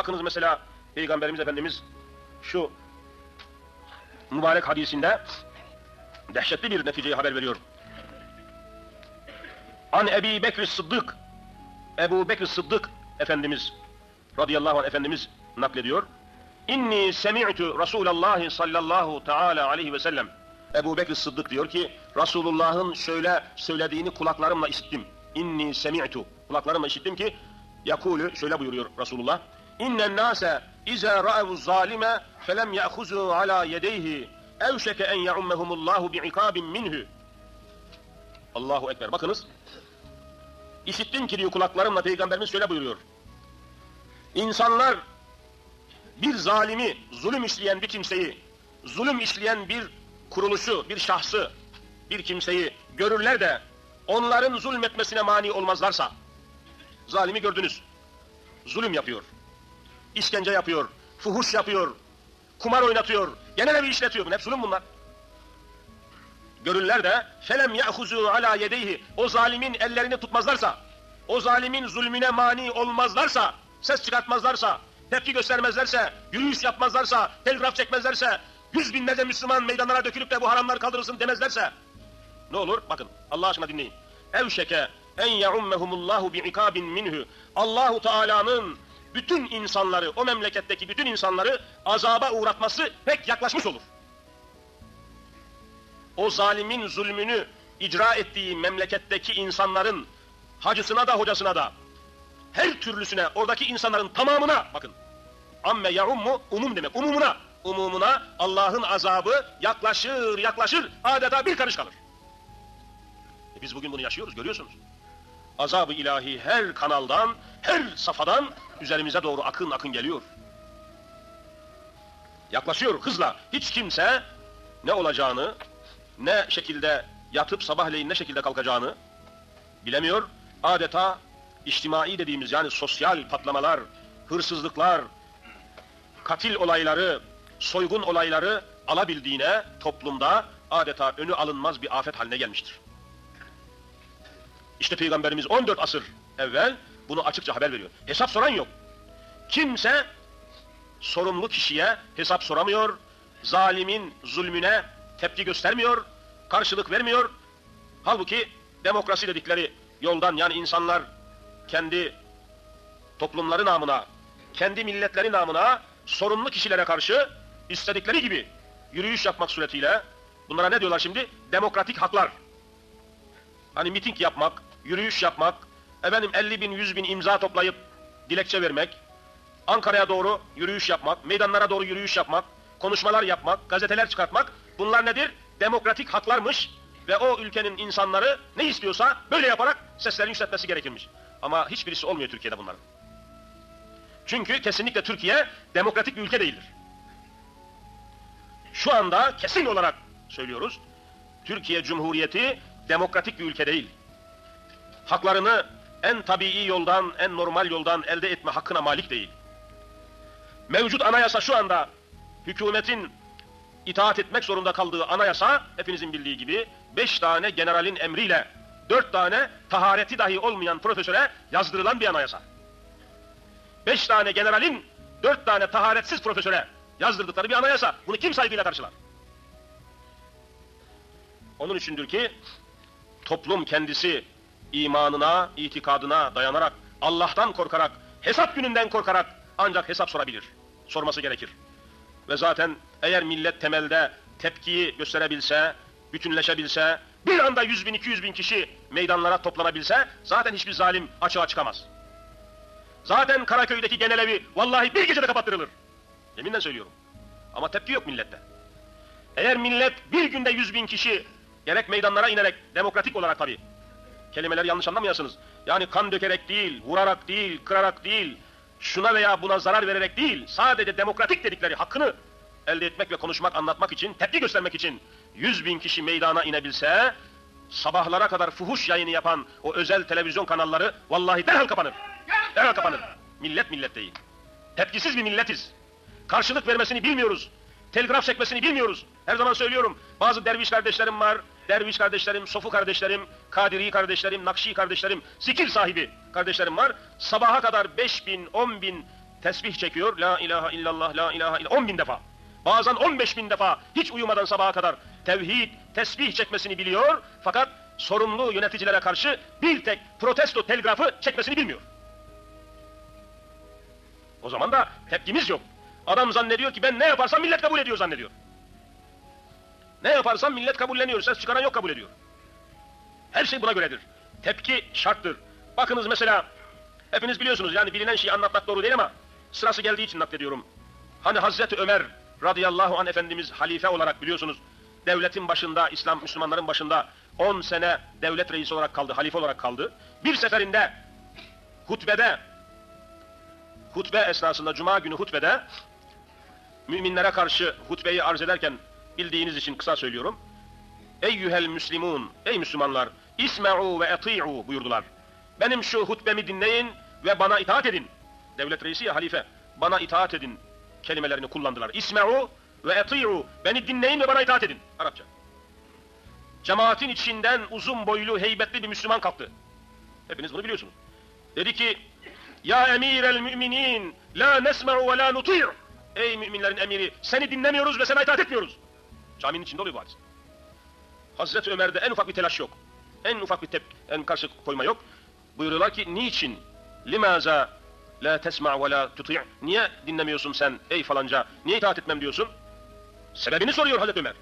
Bakınız mesela Peygamberimiz Efendimiz şu mübarek hadisinde dehşetli bir neticeyi haber veriyor. An Ebi Bekir Sıddık Ebu Bekir Sıddık Efendimiz radıyallahu anh Efendimiz naklediyor. İnni semi'tu Resulallah sallallahu teala aleyhi ve sellem. Ebu Bekir Sıddık diyor ki Resulullah'ın şöyle söylediğini kulaklarımla işittim. İnni semi'tu. Kulaklarımla işittim ki yakulu şöyle buyuruyor Resulullah. İnnen nase iza ra'u zalime felem ya'khuzu ala yedeyhi evşeke en ya'ummehumullahu bi'ikabin minhu. Allahu ekber. Bakınız. İşittim ki diyor kulaklarımla peygamberimiz şöyle buyuruyor. İnsanlar bir zalimi, zulüm işleyen bir kimseyi, zulüm işleyen bir kuruluşu, bir şahsı, bir kimseyi görürler de onların zulmetmesine mani olmazlarsa, zalimi gördünüz, zulüm yapıyor, işkence yapıyor, fuhuş yapıyor, kumar oynatıyor, genel evi işletiyor, hep zulüm bunlar. Görürler de felem ya'huzu ala yedeyhi o zalimin ellerini tutmazlarsa, o zalimin zulmüne mani olmazlarsa, ses çıkartmazlarsa, tepki göstermezlerse, yürüyüş yapmazlarsa, telgraf çekmezlerse, yüz binlerce Müslüman meydanlara dökülüp de bu haramlar kaldırılsın demezlerse, ne olur? Bakın, Allah aşkına dinleyin. Evşeke en yaummehumullahu bi'ikabin minhu. Allahu Teala'nın bütün insanları, o memleketteki bütün insanları azaba uğratması pek yaklaşmış olur. O zalimin zulmünü icra ettiği memleketteki insanların hacısına da hocasına da her türlüsüne oradaki insanların tamamına bakın. Amme yaummu umum demek. Umumuna umumuna Allah'ın azabı yaklaşır yaklaşır adeta bir karış kalır. E biz bugün bunu yaşıyoruz görüyorsunuz. Azabı ilahi her kanaldan, her safadan üzerimize doğru akın akın geliyor. Yaklaşıyor hızla. Hiç kimse ne olacağını, ne şekilde yatıp sabahleyin ne şekilde kalkacağını bilemiyor. Adeta içtimai dediğimiz yani sosyal patlamalar, hırsızlıklar, katil olayları, soygun olayları alabildiğine toplumda adeta önü alınmaz bir afet haline gelmiştir. İşte Peygamberimiz 14 asır evvel bunu açıkça haber veriyor. Hesap soran yok. Kimse sorumlu kişiye hesap soramıyor, zalimin zulmüne tepki göstermiyor, karşılık vermiyor. Halbuki demokrasi dedikleri yoldan yani insanlar kendi toplumları namına, kendi milletleri namına sorumlu kişilere karşı istedikleri gibi yürüyüş yapmak suretiyle bunlara ne diyorlar şimdi? Demokratik haklar. Hani miting yapmak, yürüyüş yapmak, efendim 50 bin, 100 bin imza toplayıp dilekçe vermek, Ankara'ya doğru yürüyüş yapmak, meydanlara doğru yürüyüş yapmak, konuşmalar yapmak, gazeteler çıkartmak bunlar nedir? Demokratik haklarmış ve o ülkenin insanları ne istiyorsa böyle yaparak seslerini yükseltmesi gerekirmiş. Ama hiçbirisi olmuyor Türkiye'de bunların. Çünkü kesinlikle Türkiye demokratik bir ülke değildir. Şu anda kesin olarak söylüyoruz. Türkiye Cumhuriyeti demokratik bir ülke değil. Haklarını en tabii yoldan, en normal yoldan elde etme hakkına malik değil. Mevcut anayasa şu anda hükümetin itaat etmek zorunda kaldığı anayasa hepinizin bildiği gibi beş tane generalin emriyle dört tane tahareti dahi olmayan profesöre yazdırılan bir anayasa. Beş tane generalin dört tane taharetsiz profesöre yazdırdıkları bir anayasa. Bunu kim saygıyla karşılar? Onun içindir ki toplum kendisi imanına, itikadına dayanarak, Allah'tan korkarak, hesap gününden korkarak ancak hesap sorabilir. Sorması gerekir. Ve zaten eğer millet temelde tepkiyi gösterebilse, bütünleşebilse, bir anda 100 bin, 200 bin kişi meydanlara toplanabilse zaten hiçbir zalim açığa çıkamaz. Zaten Karaköy'deki genel evi vallahi bir gecede kapattırılır. Yeminle söylüyorum. Ama tepki yok millette. Eğer millet bir günde 100 bin kişi gerek meydanlara inerek demokratik olarak tabii kelimeleri yanlış anlamayasınız. Yani kan dökerek değil, vurarak değil, kırarak değil, şuna veya buna zarar vererek değil, sadece demokratik dedikleri hakkını elde etmek ve konuşmak, anlatmak için, tepki göstermek için 100 bin kişi meydana inebilse, sabahlara kadar fuhuş yayını yapan o özel televizyon kanalları vallahi derhal kapanır. Derhal kapanır. Millet millet değil. Tepkisiz bir milletiz. Karşılık vermesini bilmiyoruz. Telgraf çekmesini bilmiyoruz. Her zaman söylüyorum. Bazı derviş kardeşlerim var. Derviş kardeşlerim, sofu kardeşlerim, kadiri kardeşlerim, nakşi kardeşlerim, zikir sahibi kardeşlerim var. Sabaha kadar 5 bin, 10 bin tesbih çekiyor. La ilahe illallah, la ilahe illallah. 10 bin defa. Bazen 15 bin defa hiç uyumadan sabaha kadar tevhid, tesbih çekmesini biliyor. Fakat sorumlu yöneticilere karşı bir tek protesto telgrafı çekmesini bilmiyor. O zaman da tepkimiz yok. Adam zannediyor ki ben ne yaparsam millet kabul ediyor zannediyor. Ne yaparsam millet kabulleniyor. Ses çıkaran yok kabul ediyor. Her şey buna göredir. Tepki şarttır. Bakınız mesela hepiniz biliyorsunuz yani bilinen şeyi anlatmak doğru değil ama sırası geldiği için naklediyorum. Hani Hazreti Ömer radıyallahu anh Efendimiz halife olarak biliyorsunuz devletin başında, İslam Müslümanların başında 10 sene devlet reisi olarak kaldı, halife olarak kaldı. Bir seferinde hutbede hutbe esnasında cuma günü hutbede müminlere karşı hutbeyi arz ederken bildiğiniz için kısa söylüyorum. Eyyühel müslimun, ey Müslümanlar, isme'u ve eti'u buyurdular. Benim şu hutbemi dinleyin ve bana itaat edin. Devlet reisi ya halife, bana itaat edin kelimelerini kullandılar. İsme'u ve eti'u, beni dinleyin ve bana itaat edin. Arapça. Cemaatin içinden uzun boylu, heybetli bir Müslüman kalktı. Hepiniz bunu biliyorsunuz. Dedi ki, Ya emirel müminin, la nesme'u ve la nuti' Ey müminlerin emiri, seni dinlemiyoruz ve sana itaat etmiyoruz. Caminin içinde oluyor bu hadis. Hazreti Ömer'de en ufak bir telaş yok. En ufak bir tep en karşı koyma yok. Buyuruyorlar ki niçin? Limaza la tesma ve la tuti' Niye dinlemiyorsun sen ey falanca? Niye itaat etmem diyorsun? Sebebini soruyor Hazreti Ömer.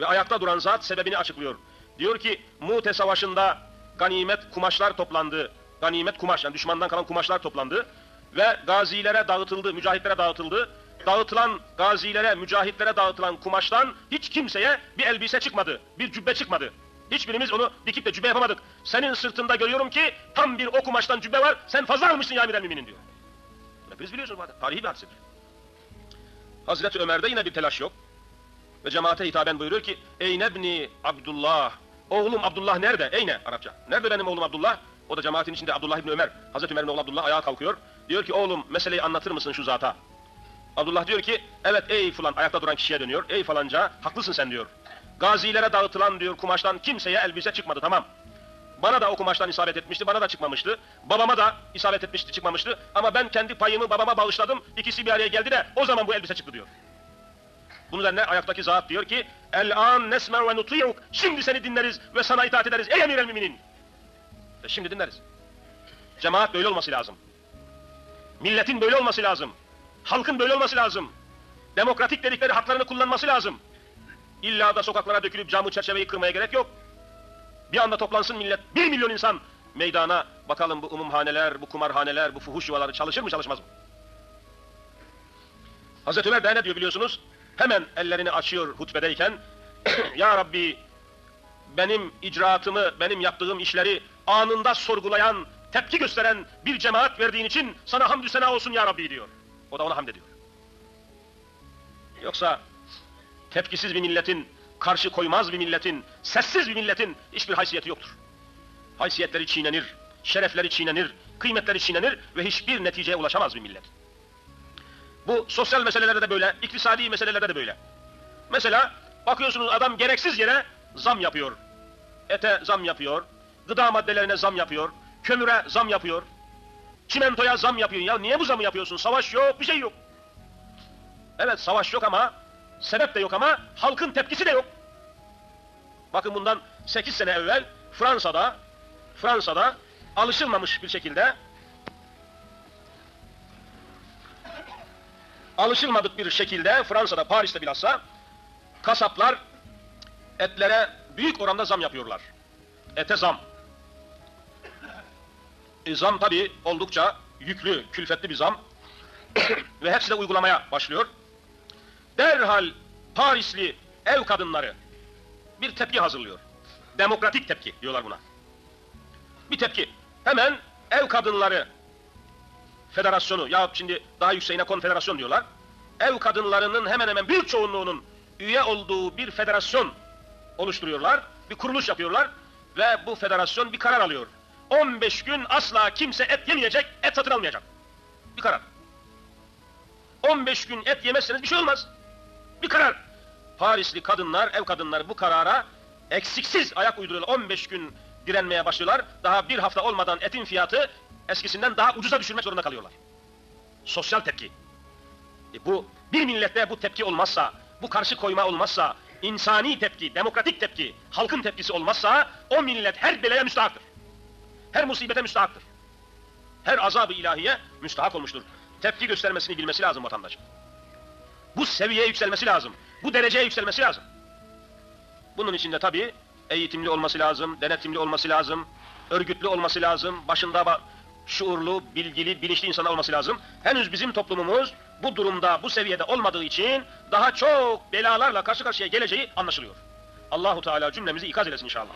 Ve ayakta duran zat sebebini açıklıyor. Diyor ki Mute Savaşı'nda ganimet kumaşlar toplandı. Ganimet kumaş yani düşmandan kalan kumaşlar toplandı. Ve gazilere dağıtıldı, mücahitlere dağıtıldı. Dağıtılan gazilere, mücahitlere dağıtılan kumaştan hiç kimseye bir elbise çıkmadı, bir cübbe çıkmadı. Hiçbirimiz onu dikip de cübbe yapamadık. Senin sırtında görüyorum ki tam bir o kumaştan cübbe var, sen fazla almışsın ya emir müminin diyor. Hepiniz biliyorsunuz bu hadis. Tarihi bir hadisedir. Hazreti Ömer'de yine bir telaş yok. Ve cemaate hitaben buyuruyor ki Ey nebni Abdullah Oğlum Abdullah nerede? Eyne Arapça. Nerede benim oğlum Abdullah? O da cemaatin içinde Abdullah İbni Ömer. Hazreti Ömer'in oğlu Abdullah ayağa kalkıyor. Diyor ki oğlum meseleyi anlatır mısın şu zata? Abdullah diyor ki evet ey falan ayakta duran kişiye dönüyor. Ey falanca haklısın sen diyor. Gazilere dağıtılan diyor kumaştan kimseye elbise çıkmadı tamam. Bana da o kumaştan isabet etmişti, bana da çıkmamıştı. Babama da isabet etmişti, çıkmamıştı. Ama ben kendi payımı babama bağışladım. İkisi bir araya geldi de o zaman bu elbise çıktı diyor. Bunun üzerine ayaktaki zat diyor ki El an nesme ve nuti'uk. Şimdi seni dinleriz ve sana itaat ederiz ey emir el müminin. E şimdi dinleriz. Cemaat böyle olması lazım. Milletin böyle olması lazım. Halkın böyle olması lazım. Demokratik dedikleri haklarını kullanması lazım. İlla da sokaklara dökülüp camı çerçeveyi kırmaya gerek yok. Bir anda toplansın millet, bir milyon insan meydana bakalım bu umumhaneler, bu kumarhaneler, bu fuhuş yuvaları çalışır mı çalışmaz mı? Hazreti Ömer ne diyor biliyorsunuz? Hemen ellerini açıyor hutbedeyken Ya Rabbi benim icraatımı, benim yaptığım işleri anında sorgulayan, tepki gösteren bir cemaat verdiğin için sana hamdü sena olsun ya Rabbi diyor. O da ona hamd ediyor. Yoksa tepkisiz bir milletin, karşı koymaz bir milletin, sessiz bir milletin hiçbir haysiyeti yoktur. Haysiyetleri çiğnenir, şerefleri çiğnenir, kıymetleri çiğnenir ve hiçbir neticeye ulaşamaz bir millet. Bu sosyal meselelerde de böyle, iktisadi meselelerde de böyle. Mesela bakıyorsunuz adam gereksiz yere zam yapıyor. Ete zam yapıyor, gıda maddelerine zam yapıyor, kömüre zam yapıyor, çimentoya zam yapıyor. Ya niye bu zamı yapıyorsun? Savaş yok, bir şey yok. Evet savaş yok ama, sebep de yok ama halkın tepkisi de yok. Bakın bundan 8 sene evvel Fransa'da, Fransa'da alışılmamış bir şekilde alışılmadık bir şekilde Fransa'da, Paris'te bilhassa kasaplar etlere büyük oranda zam yapıyorlar. Ete zam. E, zam tabi oldukça yüklü, külfetli bir zam. Ve hepsi de uygulamaya başlıyor. Derhal Parisli ev kadınları bir tepki hazırlıyor. Demokratik tepki diyorlar buna. Bir tepki. Hemen ev kadınları federasyonu ya şimdi daha yükseğine konfederasyon diyorlar. Ev kadınlarının hemen hemen büyük çoğunluğunun üye olduğu bir federasyon oluşturuyorlar. Bir kuruluş yapıyorlar ve bu federasyon bir karar alıyor. 15 gün asla kimse et yemeyecek, et satın almayacak. Bir karar. 15 gün et yemezseniz bir şey olmaz. Bir karar. Parisli kadınlar, ev kadınları bu karara eksiksiz ayak uyduruyorlar. 15 gün direnmeye başlıyorlar. Daha bir hafta olmadan etin fiyatı eskisinden daha ucuza düşürmek zorunda kalıyorlar. Sosyal tepki. E bu bir millette bu tepki olmazsa, bu karşı koyma olmazsa, insani tepki, demokratik tepki, halkın tepkisi olmazsa o millet her belaya müstahaktır. Her musibete müstahaktır. Her azabı ilahiye müstahak olmuştur. Tepki göstermesini bilmesi lazım vatandaş. Bu seviyeye yükselmesi lazım. Bu dereceye yükselmesi lazım. Bunun için de tabii eğitimli olması lazım, denetimli olması lazım, örgütlü olması lazım, başında ba- şuurlu, bilgili, bilinçli insan olması lazım. Henüz bizim toplumumuz bu durumda, bu seviyede olmadığı için daha çok belalarla karşı karşıya geleceği anlaşılıyor. Allahu Teala cümlemizi ikaz eylesin inşallah.